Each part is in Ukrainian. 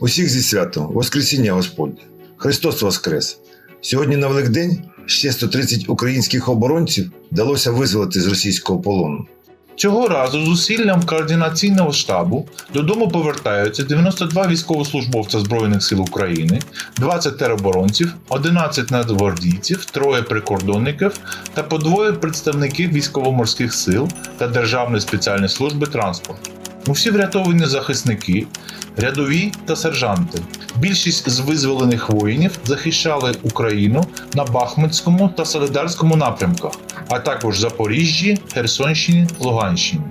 Усіх зі святом, Воскресіння Господь! Христос Воскрес! Сьогодні на Великдень ще 130 українських оборонців вдалося визволити з російського полону. Цього разу зусиллям координаційного штабу додому повертаються 92 військовослужбовця Збройних сил України, 20 тероборонців, 11 нацгвардійців, троє прикордонників та по двоє представників військово-морських сил та Державної спеціальної служби транспорту. Усі врятовані захисники, рядові та сержанти. Більшість з визволених воїнів захищали Україну на Бахмутському та Солидарському напрямках, а також Запоріжжі, Херсонщині, Луганщині.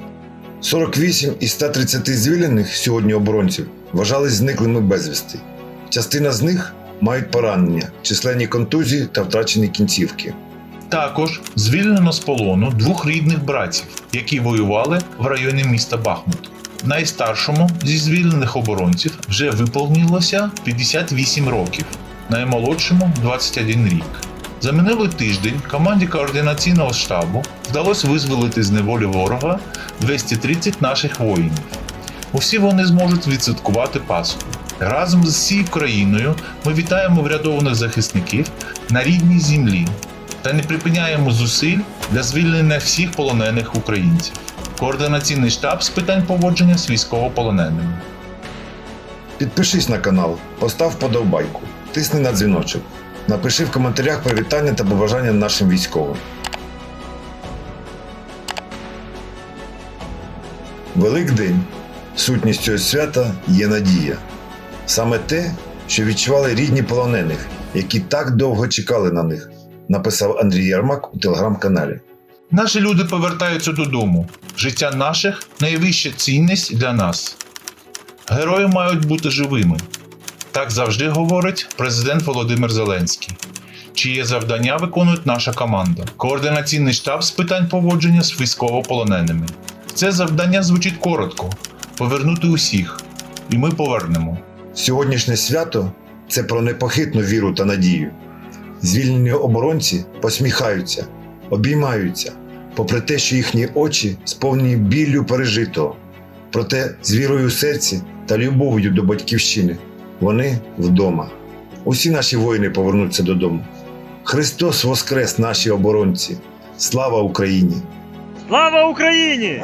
48 із 130 звільнених сьогодні оборонців вважались зниклими безвісти. Частина з них мають поранення, численні контузії та втрачені кінцівки. Також звільнено з полону двох рідних братів, які воювали в районі міста Бахмут. Найстаршому зі звільнених оборонців вже виповнилося 58 років, наймолодшому 21 рік. За минулий тиждень команді координаційного штабу вдалося визволити з неволі ворога 230 наших воїнів. Усі вони зможуть відсвяткувати Пасху. Разом з всією країною ми вітаємо врятованих захисників на рідній землі та не припиняємо зусиль для звільнення всіх полонених українців. Координаційний штаб з питань поводження з військовополоненими. Підпишись на канал, постав вподобайку, тисни на дзвіночок. Напиши в коментарях привітання та побажання нашим військовим. Великдень. Сутність цього свята є надія. Саме те, що відчували рідні полонених, які так довго чекали на них, написав Андрій Ярмак у телеграм-каналі. Наші люди повертаються додому. Життя наших найвища цінність для нас. Герої мають бути живими. Так завжди говорить президент Володимир Зеленський. Чиє завдання виконує наша команда. Координаційний штаб з питань поводження з військовополоненими. Це завдання звучить коротко: повернути усіх. І ми повернемо. Сьогоднішнє свято це про непохитну віру та надію. Звільнені оборонці посміхаються, обіймаються, попри те, що їхні очі сповнені біллю пережитого. Проте з вірою в серці та любов'ю до батьківщини вони вдома. Усі наші воїни повернуться додому. Христос воскрес наші оборонці! Слава Україні! Слава Україні!